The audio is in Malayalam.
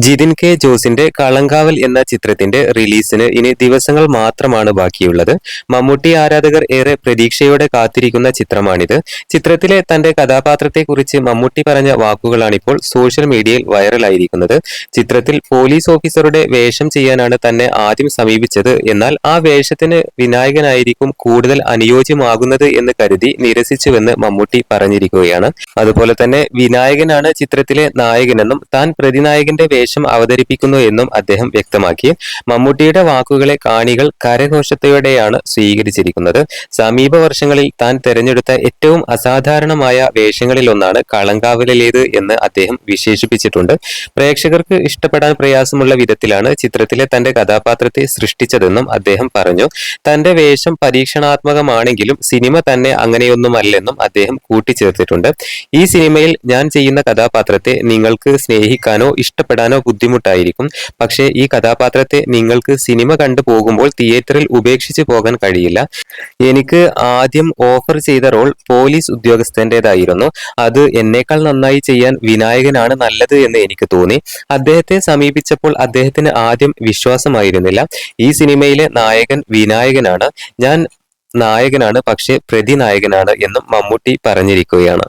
ജിതിൻ കെ ജോസിന്റെ കളങ്കാവൽ എന്ന ചിത്രത്തിന്റെ റിലീസിന് ഇനി ദിവസങ്ങൾ മാത്രമാണ് ബാക്കിയുള്ളത്. മമ്മൂട്ടി ആരാധകർ ഏറെ പ്രതീക്ഷയോടെ കാത്തിരിക്കുന്ന ചിത്രമാണിത്. ചിത്രത്തിലെ തന്റെ കഥാപാത്രത്തെക്കുറിച്ച് മമ്മൂട്ടി പറഞ്ഞ വാക്കുകളാണിപ്പോൾ സോഷ്യൽ മീഡിയയിൽ വൈറലായിരിക്കുന്നത്. ചിത്രത്തിൽ പോലീസ് ഓഫീസറുടെ വേഷം ചെയ്യാനാണ് തന്നെ ആദ്യം സമീപിച്ചത്. എന്നാൽ ആ വേഷത്തിന് വിനായകനായിരിക്കും കൂടുതൽ അനുയോജ്യമാകുന്നത് എന്ന് കരുതി നിരസിച്ചുവെന്ന് മമ്മൂട്ടി പറഞ്ഞിരിക്കുകയാണ്. അതുപോലെ തന്നെ വിനായകനാണ് ചിത്രത്തിലെ നായകനെന്നും താൻ പ്രതിനായകന്റെ വേഷം അവതരിപ്പിക്കുന്നു എന്നും അദ്ദേഹം വ്യക്തമാക്കി. മമ്മൂട്ടിയുടെ വാക്കുകളെ കാണികൾ കരഘോഷത്തോടെയാണ് സ്വീകരിച്ചിരിക്കുന്നത്. സമീപ വർഷങ്ങളിൽ താൻ തെരഞ്ഞെടുത്ത ഏറ്റവും അസാധാരണമായ വേഷങ്ങളിലൊന്നാണ് കളങ്കാവലിലേത് എന്ന് അദ്ദേഹം വിശേഷിപ്പിച്ചിട്ടുണ്ട്. പ്രേക്ഷകർക്ക് ഇഷ്ടപ്പെടാൻ പ്രയാസമുള്ള വിധത്തിലാണ് ചിത്രത്തിലെ തന്റെ കഥാപാത്രത്തെ സൃഷ്ടിച്ചതെന്നും അദ്ദേഹം പറഞ്ഞു. തന്റെ വേഷം പരീക്ഷണാത്മകമാണെങ്കിലും സിനിമ തന്നെ അങ്ങനെയൊന്നുമല്ലെന്നും അദ്ദേഹം കൂട്ടിച്ചേർത്തിട്ടുണ്ട്. ഈ സിനിമയിൽ ഞാൻ ചെയ്യുന്ന കഥാപാത്രത്തെ നിങ്ങൾക്ക് സ്നേഹിക്കാനോ ഇഷ്ടപ്പെടാനോ ബുദ്ധിമുട്ടായിരിക്കും. പക്ഷേ ഈ കഥാപാത്രത്തെ നിങ്ങൾക്ക് സിനിമ കണ്ടു പോകുമ്പോൾ തിയേറ്ററിൽ ഉപേക്ഷിച്ച് പോകാൻ കഴിയില്ല. എനിക്ക് ആദ്യം ഓഫർ ചെയ്ത റോൾ പോലീസ് ഉദ്യോഗസ്ഥന്റെതായിരുന്നു അത് എന്നേക്കാൾ നന്നായി ചെയ്യാൻ വിനായകനാണ് നല്ലത് എന്ന് എനിക്ക് തോന്നി. അദ്ദേഹത്തെ സമീപിച്ചപ്പോൾ അദ്ദേഹത്തിന് ആദ്യം വിശ്വാസമായിരുന്നില്ല. ഈ സിനിമയിലെ നായകൻ വിനായകനാണ്. ഞാൻ നായകനാണ് പക്ഷേ പ്രതിനായകനാണ് എന്നും മമ്മൂട്ടി പറഞ്ഞിരിക്കുകയാണ്.